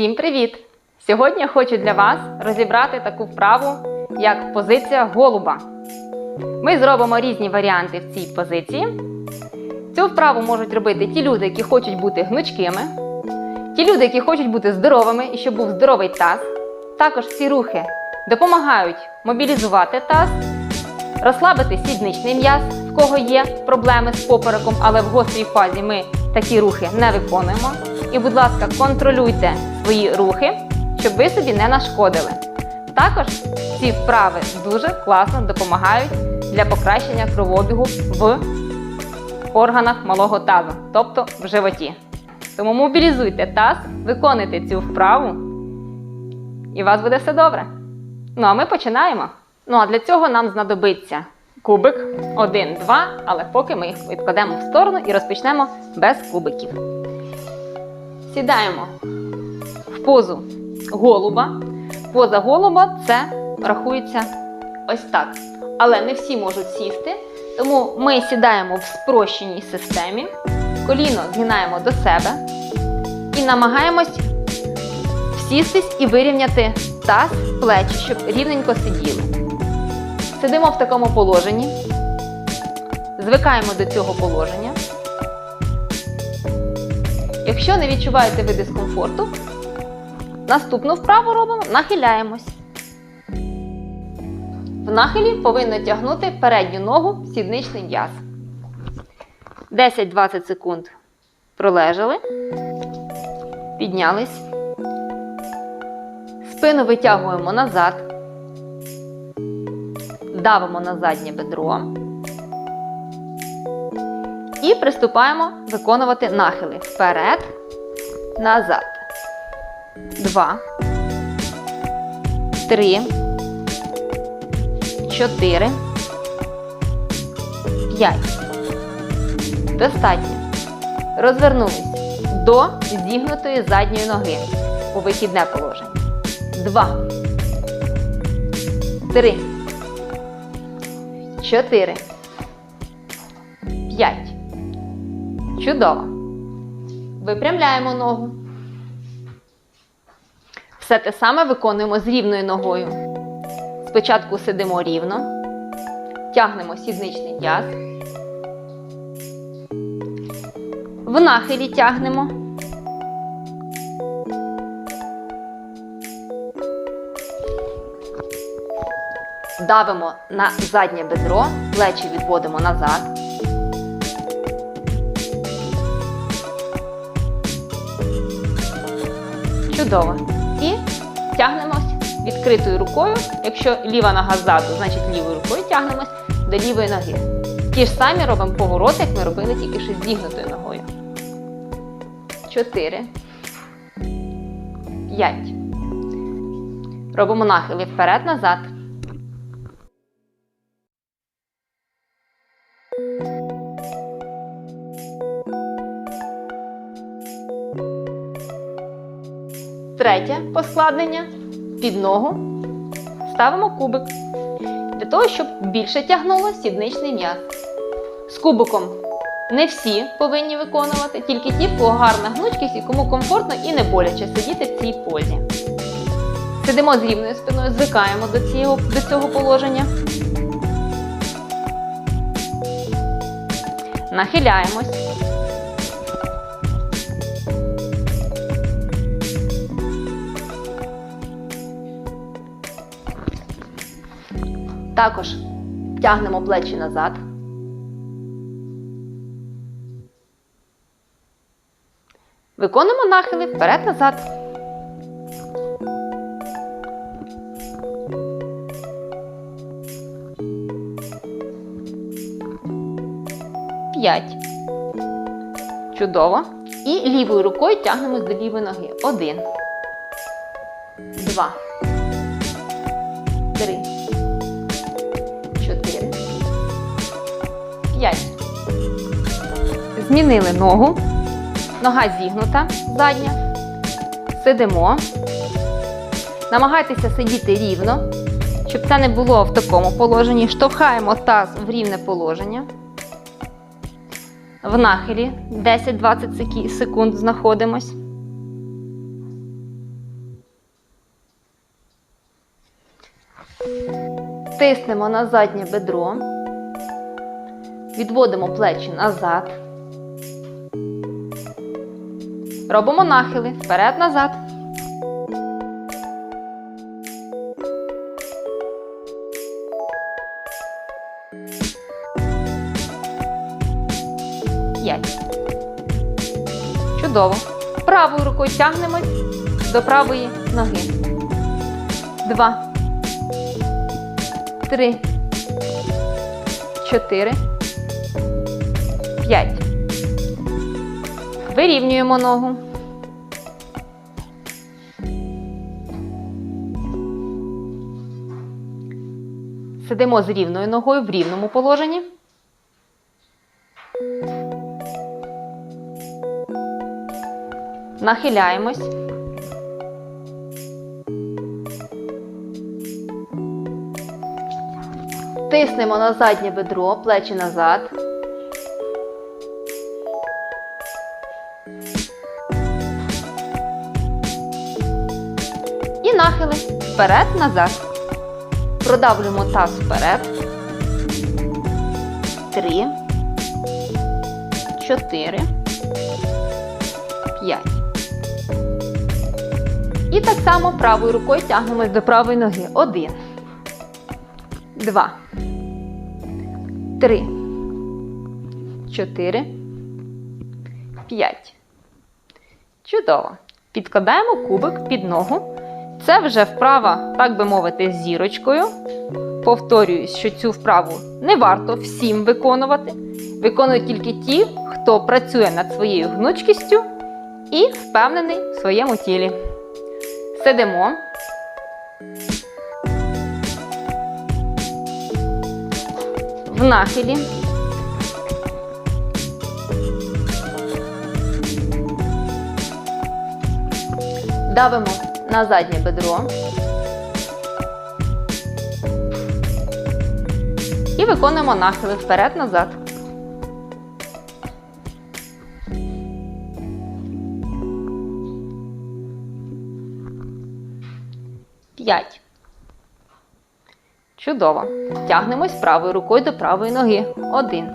Всім привіт! Сьогодні хочу для вас розібрати таку вправу, як позиція голуба. Ми зробимо різні варіанти в цій позиції. Цю вправу можуть робити ті люди, які хочуть бути гнучкими, ті люди, які хочуть бути здоровими і щоб був здоровий таз. Також ці рухи допомагають мобілізувати таз, розслабити сідничний м'яз, в кого є проблеми з попереком, але в гострій фазі ми такі рухи не виконуємо. І, будь ласка, контролюйте свої рухи, щоб ви собі не нашкодили. Також ці вправи дуже класно допомагають для покращення кровообігу в органах малого тазу, тобто в животі. Тому мобілізуйте таз, виконуйте цю вправу, і у вас буде все добре. Ну а ми починаємо. Ну а для цього нам знадобиться кубик 1, 2, але поки ми їх відкладемо в сторону і розпочнемо без кубиків. Сідаємо позу голуба. Поза голуба це рахується ось так. Але не всі можуть сісти, тому ми сідаємо в спрощеній системі, коліно згинаємо до себе і намагаємось всістись і вирівняти таз, плечі, щоб рівненько сиділи. Сидимо в такому положенні, звикаємо до цього положення. Якщо не відчуваєте ви дискомфорту, наступну вправу робимо, нахиляємось. В нахилі повинно тягнути передню ногу в сідничний м'яз. 10-20 секунд пролежали, піднялись. Спину витягуємо назад, давимо на заднє бедро. І приступаємо виконувати нахили вперед, назад. Два. Три. Чотири. П'ять. Достатньо. Розвернулись до зігнутої задньої ноги у вихідне положення. Два. Три. Чотири. П'ять. Чудово. Випрямляємо ногу. Все те саме виконуємо з рівною ногою. Спочатку сидимо рівно, тягнемо сідничний м'яз. В нахилі тягнемо. Давимо на заднє бедро, плечі відводимо назад. Чудово. Тягнемось відкритою рукою. Якщо ліва нога ззаду, значить лівою рукою тягнемось до лівої ноги. Ті ж самі робимо повороти, як ми робили тільки що зігнутою ногою. Чотири. П'ять. Робимо нахили вперед-назад. Третє поскладнення під ногу ставимо кубик для того, щоб більше тягнуло сідничний м'яз. З кубиком не всі повинні виконувати, тільки ті, кого гарна гнучкість і кому комфортно і не боляче сидіти в цій позі. Сидимо з рівною спиною, звикаємо до цього, до цього положення. Нахиляємось. Також тягнемо плечі назад. Виконуємо нахили вперед-назад. П'ять. Чудово. І лівою рукою тягнемось до лівої ноги. Один. Два. Три. 5. Змінили ногу. Нога зігнута задня. Сидимо. Намагайтеся сидіти рівно, щоб це не було в такому положенні. Штовхаємо таз в рівне положення. В нахилі 10-20 секунд знаходимось. Тиснемо на заднє бедро. Відводимо плечі назад. Робимо нахили вперед-назад. П'ять. Чудово. Правою рукою тягнемось до правої ноги. Два. Три. Чотири. П'ять. Вирівнюємо ногу. Сидимо з рівною ногою в рівному положенні. Нахиляємось. Тиснемо на заднє бедро, плечі назад. Вперед-назад. Продавлюємо таз вперед. Три. Чотири. П'ять. І так само правою рукою тягнемось до правої ноги. Один. Два. Три. Чотири. П'ять. Чудово. Підкладаємо кубик під ногу. Це вже вправа, так би мовити, з зірочкою. Повторююсь, що цю вправу не варто всім виконувати. Виконують тільки ті, хто працює над своєю гнучкістю і впевнений в своєму тілі. Сидимо. В нахилі. Давимо на заднє бедро. І виконуємо нахили вперед-назад. П'ять. Чудово. Тягнемось правою рукою до правої ноги. Один.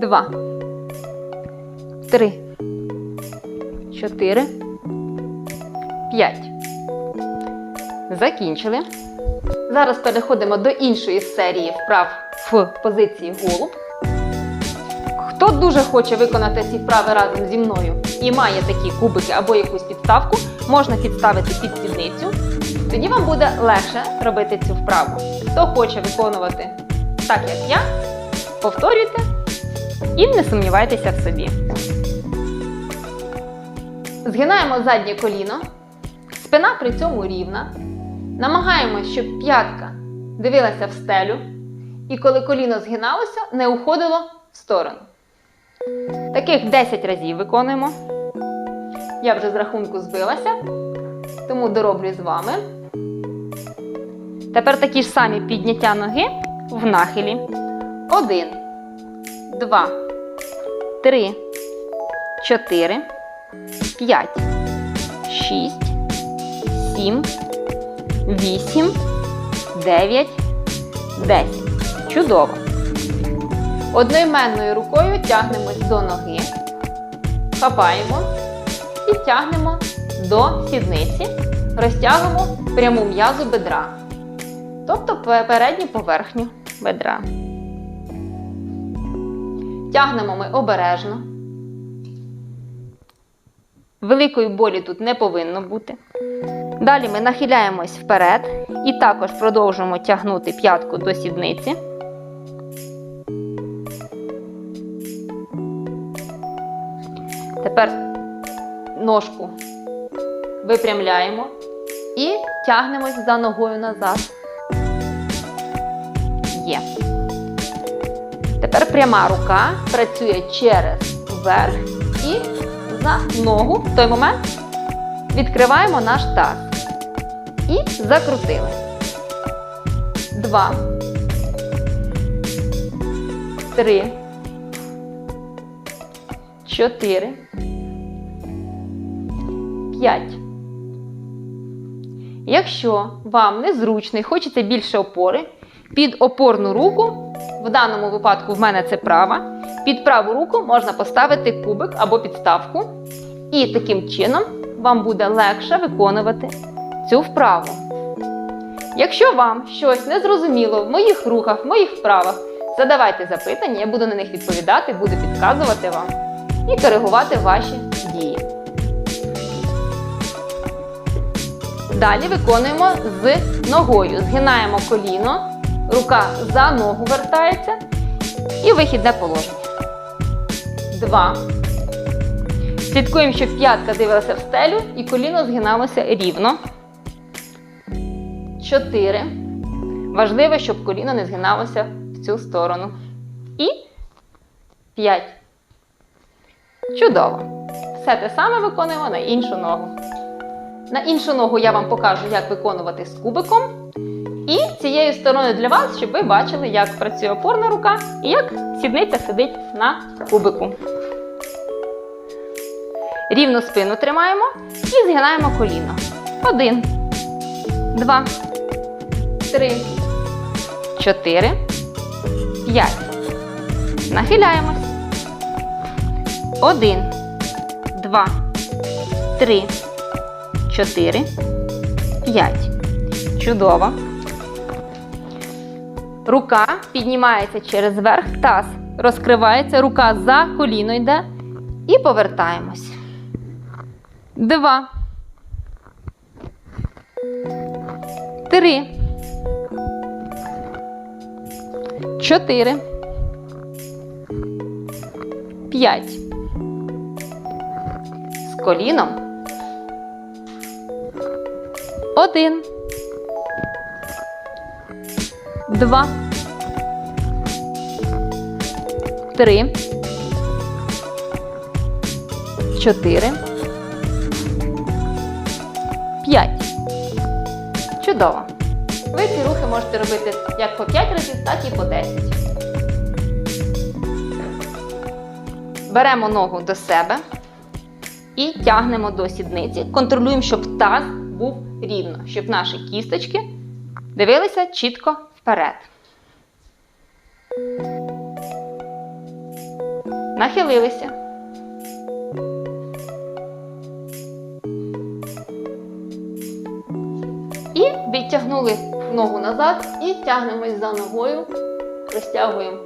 Два. Три. Чотири. П'ять. Закінчили. Зараз переходимо до іншої серії вправ в позиції голуб. Хто дуже хоче виконати ці вправи разом зі мною і має такі кубики або якусь підставку, можна підставити під сідницю. Тоді вам буде легше робити цю вправу. Хто хоче виконувати так, як я, повторюйте і не сумнівайтеся в собі. Згинаємо заднє коліно, спина при цьому рівна. Намагаємось, щоб п'ятка дивилася в стелю, і коли коліно згиналося, не уходило в сторону. Таких 10 разів виконуємо. Я вже з рахунку збилася, тому дороблю з вами. Тепер такі ж самі підняття ноги в нахилі. Один, два, три, чотири, п'ять, шість, сім, вісім, дев'ять, десять. Чудово. Одноіменною рукою тягнемось до ноги, хапаємо і тягнемо до сідниці, розтягуємо пряму м'язу бедра, тобто передню поверхню бедра. Тягнемо ми обережно. Великої болі тут не повинно бути. Далі ми нахиляємось вперед і також продовжуємо тягнути п'ятку до сідниці. Тепер ножку випрямляємо і тягнемось за ногою назад. Є. Тепер пряма рука працює через верх і за ногу. В той момент відкриваємо наш таз. І закрутили. Два. Три. Чотири. П'ять. Якщо вам незручно і хочеться більше опори, під опорну руку, в даному випадку в мене це права, під праву руку можна поставити кубик або підставку, і таким чином вам буде легше виконувати цю вправу. Якщо вам щось не зрозуміло в моїх рухах, в моїх вправах, задавайте запитання, я буду на них відповідати, буду підказувати вам і коригувати ваші дії. Далі виконуємо з ногою. Згинаємо коліно, рука за ногу вертається і вихідне положення. Два. Слідкуємо, щоб п'ятка дивилася в стелю і коліно згиналося рівно. Чотири. Важливо, щоб коліно не згиналося в цю сторону. І п'ять. Чудово. Все те саме виконуємо на іншу ногу. На іншу ногу я вам покажу, як виконувати з кубиком. І цією стороною для вас, щоб ви бачили, як працює опорна рука і як сідниця сидить на кубику. Рівну спину тримаємо і згинаємо коліно. Один, два, три, чотири, п'ять. Нахиляємось. Один, два, три, чотири, п'ять. Чудово. Рука піднімається через верх, таз розкривається, рука за коліно йде і повертаємось. Два. Три. Чотири. П'ять. З коліном. Один. Два. Три. Чотири. П'ять. Чудово. Ви ці рухи можете робити як по 5 разів, так і по 10. Беремо ногу до себе і тягнемо до сідниці. Контролюємо, щоб таз був рівно, щоб наші кісточки дивилися чітко вперед. Нахилилися. І відтягнули ногу назад і тягнемось за ногою, розтягуємо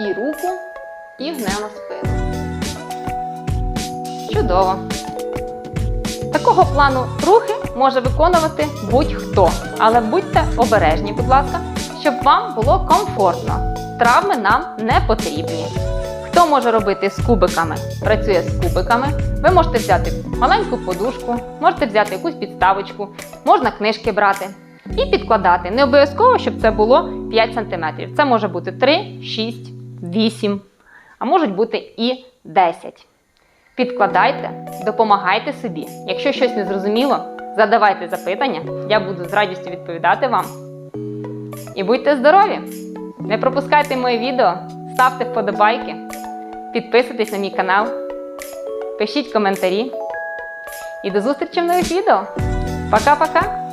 і руку, і гнемо спину. Чудово! Такого плану рухи може виконувати будь-хто, але будьте обережні, будь ласка, щоб вам було комфортно. Травми нам не потрібні. Хто може робити з кубиками, працює з кубиками. Ви можете взяти маленьку подушку, можете взяти якусь підставочку, можна книжки брати і підкладати. Не обов'язково, щоб це було 5 см. Це може бути 3, 6, 8, а можуть бути і 10. Підкладайте, допомагайте собі. Якщо щось не зрозуміло, задавайте запитання, я буду з радістю відповідати вам. І будьте здорові! Не пропускайте моє відео, ставте вподобайки, підписуйтесь на мій канал, пишіть коментарі. І до зустрічі в нових відео. Пока-пока!